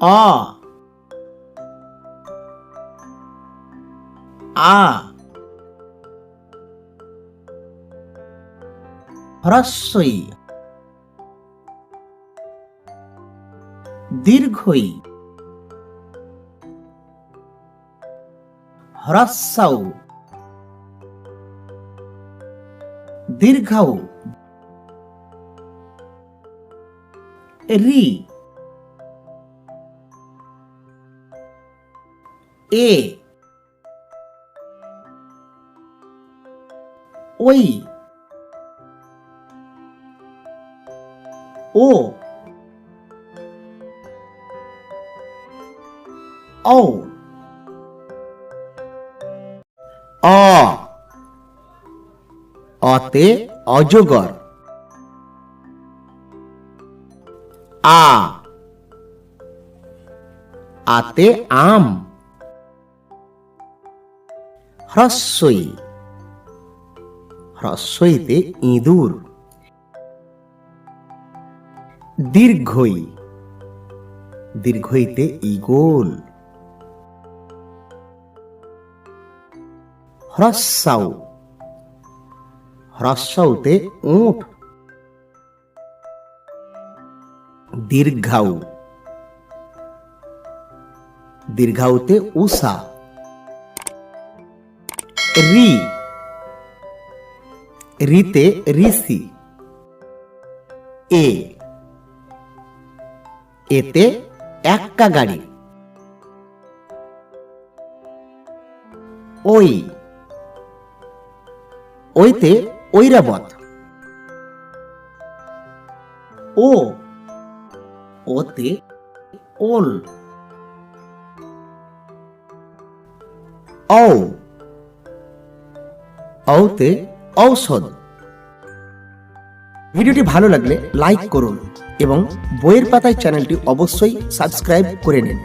অ আ। হ্রস্বই দীর্ঘই হ্রস্বউ দীর্ঘউ রি। এ ওই ও ও অ অতে অজগর। আ। আতে আম। হ্রস্বই। হ্রস্বইতে ইঁদুর। দীর্ঘই। দীর্ঘইতে ইগোল হ্রস্বাউ হ্রস্বউতে উঠ দীর্ঘাউ দীর্ঘাউতে উষা। রি। রিতে ঋষি। এ। এতে এক্কা গাড়ি। ওই। ওইতে ঐরাবত। ও। ওতে ওল। ঔ। ঔতে ঔষধ। ভিডিওটি ভালো লাগলে লাইক করুন এবং বইয়ের পাতায় চ্যানেলটি অবশ্যই সাবস্ক্রাইব করে নিন।